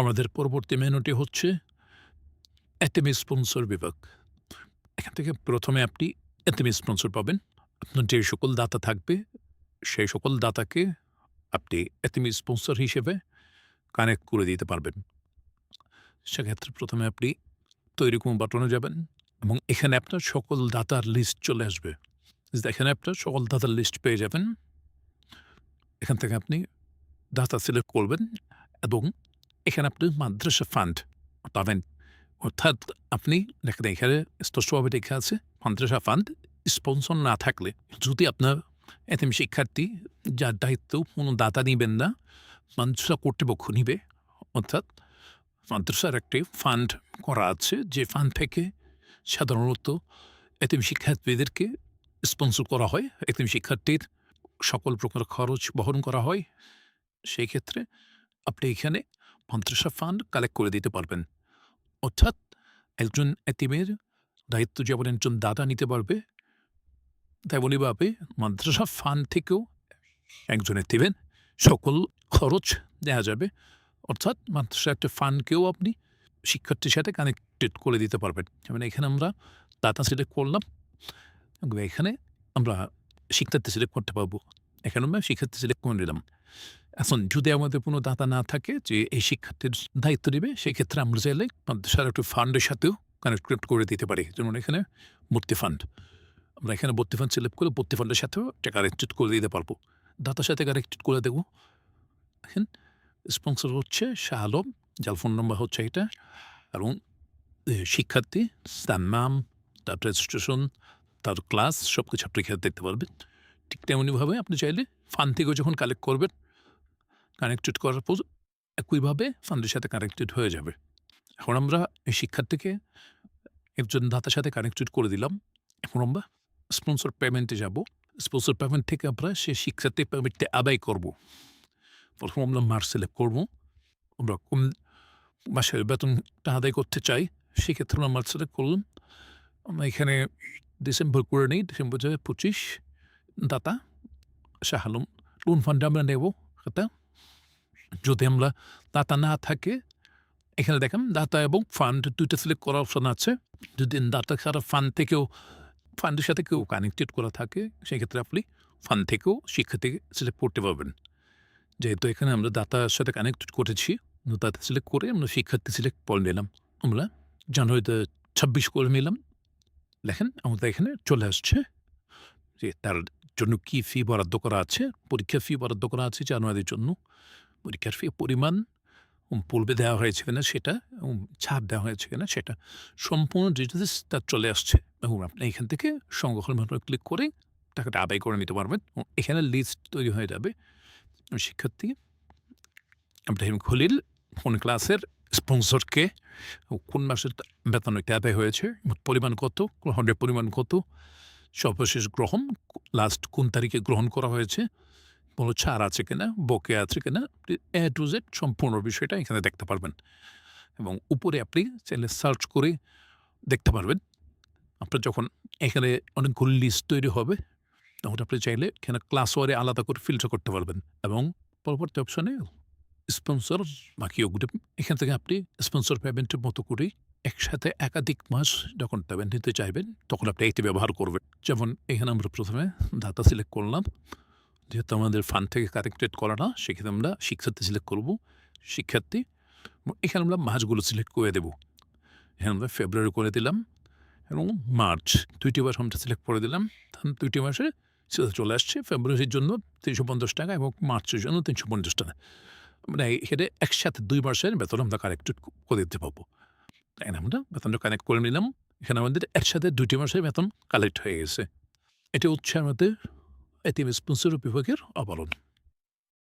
আমাদের পরবর্তী মেনুটি হচ্ছে এতেমি স্পন্সর বিভাগ এখান থেকে প্রথমে আপনি এতেমি স্পন্সর পাবেন। আপনার যে সকল দাতা থাকবে, সেই সকল দাতাকে আপনি এতেমি স্পন্সর হিসেবে কানেক্ট করে দিতে পারবেন। সেক্ষেত্রে প্রথমে আপনি তৈরি কোন বাটনে যাবেন এবং এখানে আপনার সকল দাতার লিস্ট চলে আসবে। এখানে আপনার সকল দাতার লিস্ট পেয়ে যাবেন। এখান থেকে আপনি দাতা সিলেক্ট করবেন এবং এখানে আপনি মাদ্রাসা ফান্ড পাবেন। অর্থাৎ আপনি দেখেন এখানে স্পষ্টভাবে লেখা আছে, মাদ্রাসা ফান্ড স্পন্সর না থাকলে যদি আপনার এতিম শিক্ষার্থী যার দায়িত্ব কোনো দাতা নিবেন না, মাদ্রাসা কর্তৃপক্ষ নিবে। অর্থাৎ মাদ্রাসার একটি ফান্ড করা আছে, যে ফান্ড থেকে সাধারণত এতিম শিক্ষার্থীদেরকে স্পন্সর করা হয়। এতিম শিক্ষার্থীর সকল প্রকার খরচ বহন করা হয়। সেই ক্ষেত্রে আপনি এখানে মাদ্রাসা ফান্ড কালেক্ট করে দিতে পারবেন। অর্থাৎ একজন এতিমের দায়িত্ব যেমন একজন দাদা নিতে পারবে তেমনইভাবে মাদ্রাসা ফান্ড থেকেও একজন এতিমের সকল খরচ দেওয়া যাবে। অর্থাৎ মাদ্রাসা একটা ফান্ডকেও আপনি শিক্ষার্থীর সাথে কানেক্টেড করে দিতে পারবেন। যেমন এখানে আমরা দাতা সিলেক্ট করলাম এখানে আমরা শিক্ষার্থী সিলেক্ট করতে পারব। এখানে আমরা শিক্ষার্থী সিলেক্ট করে নিলাম। এখন যদি আমাদের কোনো দাতা না থাকে যে এই শিক্ষার্থীর দায়িত্ব নেবে, সেক্ষেত্রে আমরা চাইলে সারা একটু ফান্ডের সাথেও কানেক্ট করে দিতে পারি। যেমন এখানে ভর্তি ফান্ড আমরা এখানে ভর্তি ফান্ড সিলেক্ট করে ভর্তি ফান্ডের সাথেও একটা কানেক্টেড করে দিতে পারব। দাতার সাথে কানেক্টেড করে দেবো। দেখেন স্পন্সর হচ্ছে শাহ আলম, যার ফোন নম্বর হচ্ছে এটা। এবং শিক্ষার্থী, তার নাম, তার রেজিস্ট্রেশন তার ক্লাস সব কিছু আপনি খেয়াল দেখতে পারবেন। ঠিক তেমনইভাবে আপনি চাইলে ফান্ড থেকেও যখন কালেক্ট করবেন কানেক্টেড করার পর একইভাবে ফান্ডের সাথে কানেক্টেড হয়ে যাবে। এখন আমরা এই শিক্ষার্থীকে একজন দাতার সাথে কানেক্টেড করে দিলাম। এখন আমরা স্পন্সর পেমেন্টে যাব। স্পন্সর পেমেন্ট থেকে আমরা সে শিক্ষার্থী পেমেন্টটা আদায় করব। প্রথম আমরা মার্চ সিলেক্ট করব। আমরা কোন মাসের বেতনটা আদায় করতে চাই, সেক্ষেত্রে আমরা মার্চ সিলেক্ট করলাম। আমরা এখানে ডিসেম্বর করে নিই ডিসেম্বর পঁচিশ দাতা শাহ লোন ফান্ডে আমরা নেব। খাতা যদি আমরা দাতা না থাকে, এখানে দেখেন দাতা এবং ফান্ড দুইটা সিলেক্ট করার অপশন আছে। যদি দাতা ছাড়া ফান্ড থেকেও ফান্ডের সাথে কেউ কানেক্টেড করা থাকে, সেক্ষেত্রে আপনি ফান্ড থেকেও শিক্ষার্থী সিলেক্ট করতে পারবেন। যেহেতু এখানে আমরা দাতার সাথে কানেক্টেড করেছি দাতা সিলেক্ট করে আমরা শিক্ষার্থী সিলেক্ট করে নিলাম। আমরা জানুয়ারিতে ছাব্বিশ করে নিলাম। দেখেন আমাদের এখানে চলে আসছে যে তার জন্য কী ফি বরাদ্দ করা আছে, পরীক্ষার ফি বরাদ্দ করা আছে জানুয়ারির জন্য। পরীক্ষার ফি, পরিমাণ পূর্বে দেওয়া হয়েছে কিনা সেটা এবং ছাড় দেওয়া হয়েছে কিনা সেটা, সম্পূর্ণ ডিটেলস তার চলে আসছে। এবং আপনি এখান থেকে মাধ্যমে ক্লিক করে টাকাটা আদায় করে নিতে পারবেন। এখানে লিস্ট তৈরি হয়ে যাবে। শিক্ষার্থী ইব্রাহিম খলিল, কোন ক্লাসের স্পন্সরকে কোন মাসের বেতন একটা আদায় হয়েছে পরিমাণ কত, গ্রহণের পরিমাণ কত, সর্বশেষ গ্রহণ লাস্ট কোন তারিখে গ্রহণ করা হয়েছে কোনো ছাড় আছে কিনা বকে আছে কিনা এ টু জেড সম্পূর্ণ বিষয়টা এখানে দেখতে পারবেন। এবং উপরে আপনি চাইলে সার্চ করে দেখতে পারবেন। আপনার যখন এখানে অনেকগুলো লিস্ট তৈরি হবে, তখন আপনি চাইলে এখানে ক্লাস ওয়ারে আলাদা করে ফিল্টার করতে পারবেন। এবং পরবর্তী অপশনে স্পন্সর বাকি ওগুলো, এখান থেকে আপনি স্পন্সর পেমেন্টের মতো করে একসাথে একাধিক মাস যখন পেমেন্ট নিতে চাইবেন, তখন আপনি এটি ব্যবহার করবেন। যেমন এখানে আমরা প্রথমে দাতা সিলেক্ট করলাম। যেহেতু আমাদের ফান্ড থেকে কানেক্টেড করা না সেক্ষেত্রে আমরা শিক্ষার্থী সিলেক্ট করব। শিক্ষার্থী এখানে আমরা মাসগুলো সিলেক্ট করে দেবো। এখানে আমরা ফেব্রুয়ারি করে দিলাম, এবং মার্চ দুইটি মাস আমরা সিলেক্ট করে দিলাম। দুইটি মাসে সেটা চলে আসছে। ফেব্রুয়ারির জন্য তিনশো পঞ্চাশ টাকা এবং মার্চের জন্য তিনশো পঞ্চাশ টাকা। মানে এখানে একসাথে দুই মাসের বেতন আমরা কানেক্টেড করে দিতে পারব। তাই আমরা? বেতনটা কানেক্ট করে নিলাম। এখানে আমাদের একসাথে দুইটি মাসের বেতন কালেক্ট হয়ে গেছে। এটি হচ্ছে আমাদের এটিএম স্পন্সর বিভাগের অবলম্বন